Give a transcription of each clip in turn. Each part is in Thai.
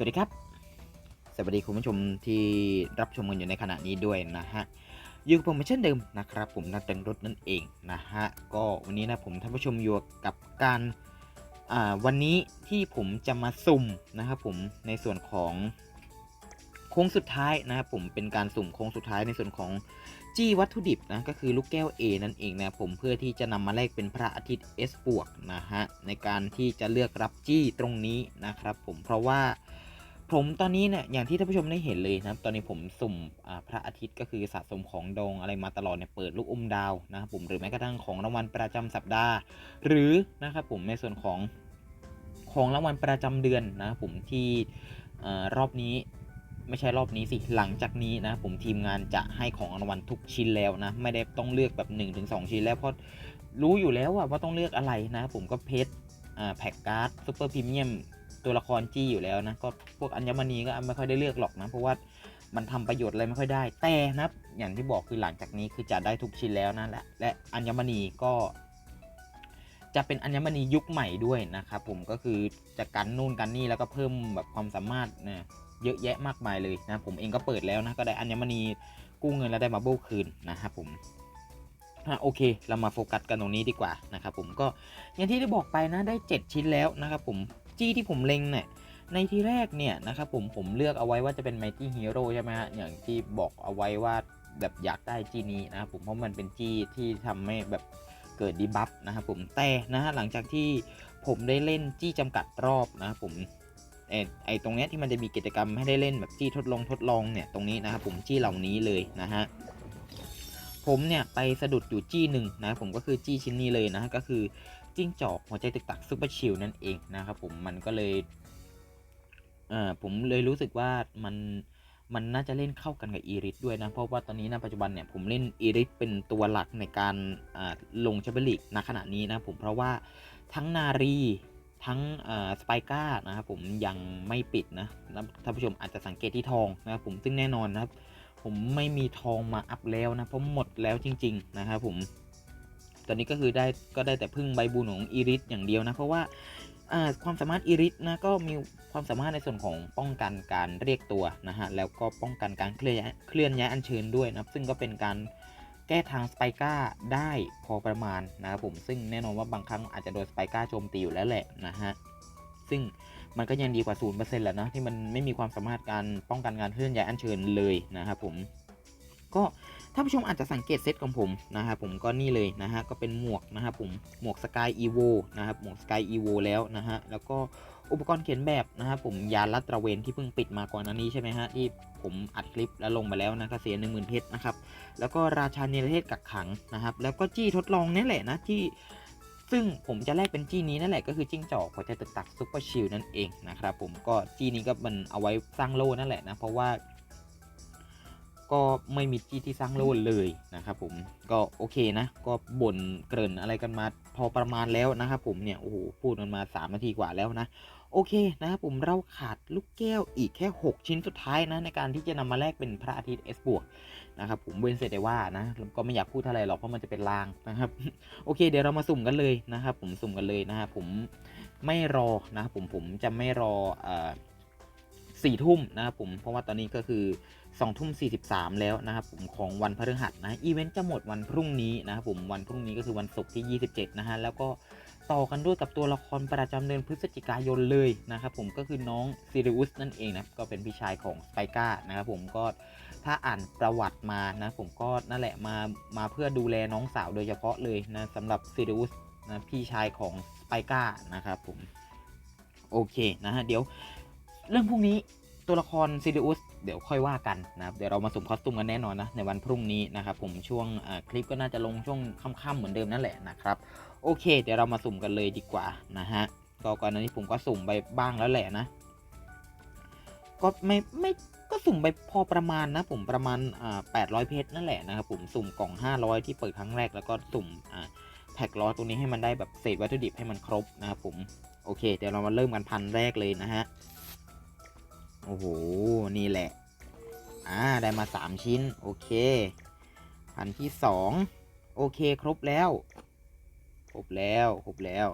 สวัสดีครับ สวัสดีคุณผู้ชมที่รับชมกันอยู่ในขณะนี้ด้วยนะฮะอยู่กับผมเหมือนเช่นเดิมนะครับ ผมนัดแต่งรถนั่นเองนะฮะก็วันนี้นะผมท่านผู้ชมอยู่กับการอ่าวันนี้ที่ผมจะมาสุ่มนะครับผมในส่วนของโค้งสุดท้ายนะครับผมเป็นการสุ่มโค้งสุดท้ายในส่วนของจี้วัตถุดิบนะก็คือลูกแก้ว A นั่นเองนะผมเพื่อที่จะนำมาแลกเป็นพระอาทิตย์ S บวกนะฮะในการที่จะเลือกรับจี้ตรงนี้นะครับผมเพราะว่า ผมตอนนี้เนี่ยอย่างที่ท่านผู้ชมได้เห็นเลยนะครับ ตอนนี้ผมสุ่มพระอาทิตย์ก็คือสะสมของดองอะไรมาตลอดเนี่ยเปิดลูกอมดาวนะครับผมหรือแม้กระทั่งของรางวัลประจำสัปดาห์ หรือนะครับผมในส่วนของของรางวัลประจำเดือนนะครับผมที่อรอบนี้ไม่ใช่รอบนี้สิ หลังจากนี้นะผมทีมงานจะให้ของรางวัลทุกชิ้นแล้วนะ ไม่ได้ต้องเลือกแบบ 1-2 ชิ้นแล้วเพราะรู้อยู่แล้วว่าต้องเลือกอะไรนะผมก็เพชรแพ็กการ์ดซูเปอร์พรีเมียม ตัวละครจี้อยู่แล้วนะก็พวกอัญมณีก็ไม่ค่อยได้เลือกหรอกนะ เพราะว่ามันทำประโยชน์อะไรไม่ค่อยได้ แต่นะอย่างที่บอกคือหลังจากนี้คือจะได้ทุกชิ้นแล้วนะและและอัญมณีก็ จะเป็นอัญมณียุคใหม่ด้วยนะครับผมก็คือจะกันนู่นกันนี่แล้วก็เพิ่มแบบความสามารถนี่ยเยอะแยะมากมายเลยนะผมเองก็เปิดแล้วนะก็ได้อัญมณีกู้เงินแล้วได้มาโบคืนนะครับผมโอเค เรามาโฟกัสกันตรงนี้ดีกว่านะครับผมก็อย่างที่ได้บอกไปนะได้ 7 ชิ้นแล้วนะครับผม จี้ที่ผมเล็งเนี่ยในที่แรกเนี่ยนะครับผมผมเลือกเอาไว้ว่าจะเป็น Mighty Hero ใช่ไหมฮะอย่างที่บอกเอาไว้ว่าแบบอยากได้จี้นี้นะครับผมเพราะมันเป็นจี้ที่ทำให้แบบเกิดดีบัฟนะครับผมแต่นะฮะหลังจากที่ผมได้เล่นจี้จำกัดรอบนะครับผมไอไอตรงเนี้ยที่มันจะมีกิจกรรมให้ได้เล่นแบบจี้ทดลองทดลองเนี่ยตรงนี้นะครับผมจี้เหล่านี้เลยนะฮะผมเนี่ยไปสะดุดอยู่จี้หนึ่งนะผมก็คือจี้ชิ้นนี้เลยนะก็คือ จิ้งจอกหัวใจตึกตักซุปเปอร์ชิลนั่นเองนะครับผมมันก็เลยเอ่อผมเลยรู้สึกว่ามันมันน่าจะเล่นเข้ากันกับอีริสด้วยนะ เพราะว่าตอนนี้นะปัจจุบันเนี่ยผมเล่นอีริสเป็นตัวหลักในการลงแชมเปี้ยนลีกณขณะนี้นะผมเพราะว่าทั้งนารีทั้งสไปก้านะครับผมยังไม่ปิดนะท่านผู้ชมอาจจะสังเกตที่ทองนะครับผมซึ่งแน่นอนนะครับผมไม่มีทองมาอัพแล้วนะเพราะหมดแล้วจริง ๆ นะครับผม ตอนนี้ก็คือได้ก็ได้แต่พึ่งใบบุญของอีริสอย่างเดียวนะ เพราะว่าความสามารถอีริสนะก็มีความสามารถในส่วนของป้องกันการเรียกตัวนะฮะแล้วก็ป้องกันการเคลื่อนย้ายเคลื่อนย้ายอัญเชิญด้วยนะซึ่งก็เป็นการแก้ทางสไปก้าได้พอประมาณนะครับผมซึ่งแน่นอนว่าบางครั้งอาจจะโดนสไปก้าโจมตีอยู่แล้วแหละนะฮะซึ่งมันก็ยังดีกว่า 0%แหละนะที่มันไม่มีความสามารถการป้องกันการเคลื่อนย้ายอัญเชิญเลยนะครับผมก็ ท่านผู้ชมอาจจะสังเกตเซตของผมนะครับผมก็นี่เลยนะฮะก็เป็นหมวกนะครับผมหมวกสกายอีโวนะครับหมวกสกายอีโวแล้วนะฮะแล้วก็อุปกรณ์เขียนแบบนะครับผมยานลัดตระเวนที่เพิ่งปิดมาก่อนอันนี้ใช่ไหมฮะที่ผมอัดคลิปแล้วลงไปแล้วนะก็เสียหนึ่งหมื่นเพชรนะครับแล้วก็ราชาเนรเทศกักขังนะครับแล้วก็จี้ทดลองนี่แหละนะที่ซึ่งผมจะแลกเป็นจี้นี้นั่นแหละก็คือจิ้งจอกหัวใจตึกตักซุปเปอร์ชิลนั่นเองนะครับผมก็จี้นี้ก็มันเอาไว้สร้างโล่นั่นแหละนะเพราะว่า ก็ไม่มีจี้ที่สร้างโลดเลยนะครับผมก็โอเคนะ ก็บ่นเกริ่นอะไรกันมาพอประมาณแล้วนะครับผมเนี่ยโอ้โหพูดกันมา 3 นาทีกว่าแล้วนะ โอเคนะครับผมเราขาดลูกแก้วอีกแค่ 6 ชิ้นสุดท้ายนะในการที่จะนำมาแลกเป็นพระอาทิตย์ S บวกนะครับผมเว้นเสร็จได้ว่านะก็ไม่อยากพูดอะไรหรอกเพราะมันจะเป็นลางนะครับโอเค เดี๋ยวเรามาสุ่มกันเลยนะครับผมสุ่มกันเลยนะครับผมไม่รอนะครับผมผมจะไม่รอออสี่ทุ่มนะครับผมเพราะว่าตอนนี้ก็คือ 2ทุ่ม43แล้วนะครับผมของวันพฤหัสนะอีเวนต์จะหมดวันพรุ่งนี้นะครับผมวันพรุ่งนี้ก็คือวันศุกร์ที่ 27 นะฮะแล้วก็ต่อกันด้วยกับตัวละครประจำเดือนพฤศจิกายนเลยนะครับผมก็คือน้องซิริอุสนั่นเองนะก็เป็นพี่ชายของสไปก้านะครับผมก็ถ้าอ่านประวัติมานะผมก็นั่นแหละมามาเพื่อดูแลน้องสาวโดยเฉพาะเลยนะสำหรับซิริอุสนะพี่ชายของสไปก้านะครับผมโอเคนะฮะเดี๋ยวเรื่องพวกนี้ ตัวละครซิริอุสเดี๋ยวค่อยว่ากันนะครับเดี๋ยวเรามาสุ่มคอสตูมกันแน่นอนนะในวันพรุ่งนี้นะครับผมช่วงคลิปก็น่าจะลงช่วงค่ำๆเหมือนเดิมนั่นแหละนะครับโอเค เดี๋ยวเรามาสุ่มกันเลยดีกว่านะฮะก็ก่อนหน้านี้ผมก็สุ่มไปบ้างแล้วแหละนะ ก็ไม่ไม่ก็สุ่มไปพอประมาณนะผมประมาณอ่า800เพชรนั่นแหละนะครับผมสุ่มกล่อง500ที่เปิดครั้งแรกแล้วก็สุ่มอ่าแพ็กล้อตัวนี้ให้มันได้แบบเศษวัตถุดิบให้มันครบนะครับผมโอเค เดี๋ยวเรามาเริ่มกันพันแรกเลยนะฮะ โอ้โห นี่แหละ อ่า ได้มา3ชิ้น โอเคพันที่2โอเค ครบแล้ว ครบแล้ว ครบแล้ว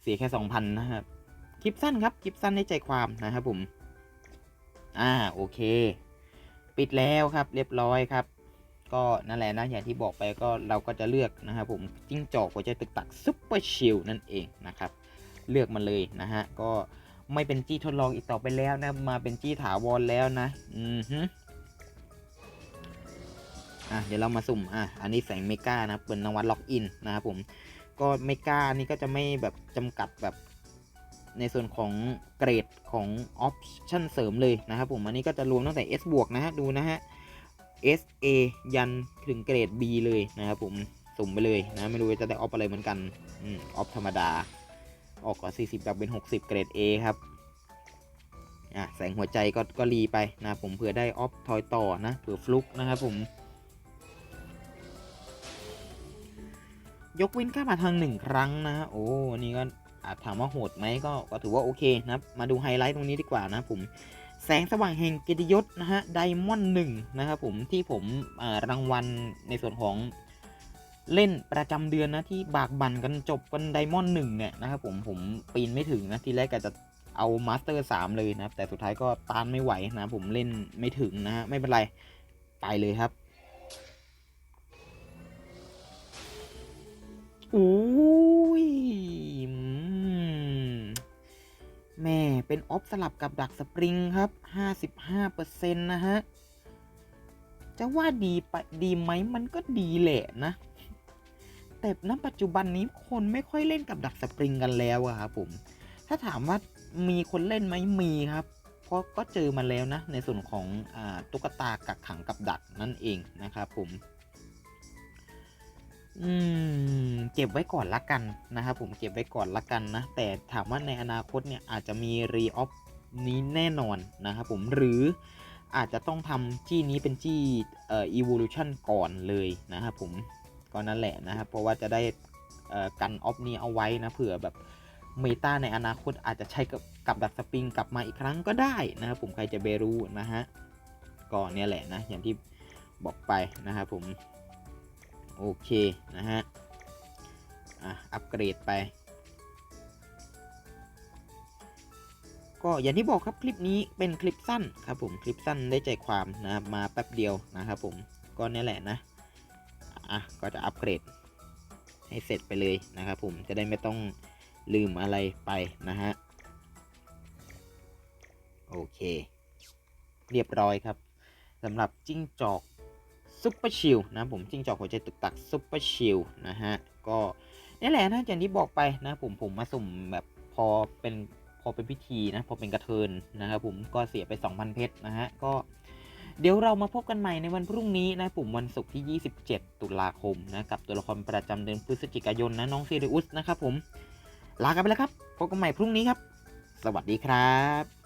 เสียแค่2,000นนะครับ คลิปสั้นครับ คลิปสั้นในใจความนะครับผม อ่า โอเค ปิดแล้วครับ เรียบร้อยครับ ก็นั่นแหละนะอย่างที่บอกไปก็เราก็จะเลือกนะครับผม จิ้งจอกหัวใจตึกตักซุปเปอร์ชิลนั่นเองนะครับ เลือกมาเลยนะฮะ ก็ ไม่เป็นจี้ทดลองอีกต่อไปแล้วนะ มาเป็นจี้ถาวรแล้วนะ อือฮึอะเดี๋ยวเรามาสุ่ม อะ อันนี้แสงเมกานะ เป็นนวัตล็อกอินนะครับผม ก็เมกานี่ก็จะไม่แบบจำกัดแบบในส่วนของเกรดของออปชั่นเสริมเลยนะครับผม อันนี้ก็จะรวมตั้งแต่ S บวกนะฮะ ดูนะฮะ S A ยันถึงเกรด B เลยนะครับผม สุ่มไปเลยนะ ไม่รู้จะได้ออฟอะไรเหมือนกัน อืม ออฟธรรมดา ออกก่อน40แบบเป็น 60 เกรด A ครับอะแสงหัวใจก็ก็รีไปนะผมเผื่อได้ออฟทอยต่อนะเผื่อฟลุกนะครับผม ยกเว้นค่ามาทางหนึ่งครั้งนะฮะโอ้อันนี่ก็อาจถามว่าโหดไหมก็ก็ถือว่าโอเคนะมาดูไฮไลท์ตรงนี้ดีกว่านะผมแสงสว่างแห่งเกียรติยศนะฮะไดมอนด์หนึ่งนะครับผมที่ผมรางวัลในส่วนของ เล่นประจำเดือนนะที่บากบั่นกันจบกันไดมอนด์หนึ่งเนี่ยนะครับผมผมปีนไม่ถึงนะทีแรกก็จะเอามาสเตอร์สามเลยนะครับ แต่สุดท้ายก็ต้านไม่ไหวนะผมเล่นไม่ถึงนะฮะไม่เป็นไร ไปเลยครับอุ้ยมแม่เป็นออฟสลับกับดักสปริงครับ 55%นะฮะ จะว่าดีไปดีไหมมันก็ดีแหละนะ แต่ณปัจจุบันนี้คนไม่ค่อยเล่นกับดักสปริงกันแล้วอะครับผม ถ้าถามว่ามีคนเล่นไหมมีครับ เพราะก็เจอมาแล้วนะ ในส่วนของอตุ๊กตากักขังกับดักนั่นเองนะครับผม อืมเก็บไว้ก่อนละกันนะครับผมเก็บไว้ก่อนละกันนะ แต่ถามว่าในอนาคตเนี่ยอาจจะมีรีออฟนี้แน่นอนนะครับผมหรืออาจจะต้องทำจี้นี้เป็นจี้เอ่อ evolution ก่อนเลยนะครับผม ก็นั่นแหละนะครับ เพราะว่าจะได้กันออฟนี้เอาไว้นะเผื่อแบบเมตาในอนาคตอาจจะใช้กับกับดักสปริงกลับมาอีกครั้งก็ได้นะครับผมใครจะเบรู้นะฮะก็เนี่ยแหละนะอย่างที่บอกไปนะครับผมโอเคนะฮะอะอัปเกรดไป ก็อย่างที่บอกครับคลิปนี้เป็นคลิปสั้นครับผมคลิปสั้นได้ใจความนะครับมาแป๊บเดียวนะครับผมก็เนี่ยแหละนะ อะก็จะอัปเกรดให้เสร็จไปเลยนะครับผมจะได้ไม่ต้องลืมอะไรไปนะฮะโอเค เรียบร้อยครับสำหรับจิ้งจอกซุปเปอร์ชิลนะผมจิ้งจอกหัวใจตึกตักซุปเปอร์ชิลนะฮะก็นี่แหละนะอย่างที่บอกไปนะผมผมมาสุ่มแบบพอเป็นพอเป็นพิธีนะพอเป็นกระเทินนะครับผมก็เสียไป 2,000 เพชรนะฮะก็ เดี๋ยวเรามาพบกันใหม่ในวันพรุ่งนี้นะปุ่มวันศุกร์ที่ 27 ตุลาคมนะกับตัวละครประจำเดือนพฤศจิกายนนะน้องซีริอุสนะครับผม ลากันไปแล้วครับพบกันใหม่พรุ่งนี้ครับ สวัสดีครับ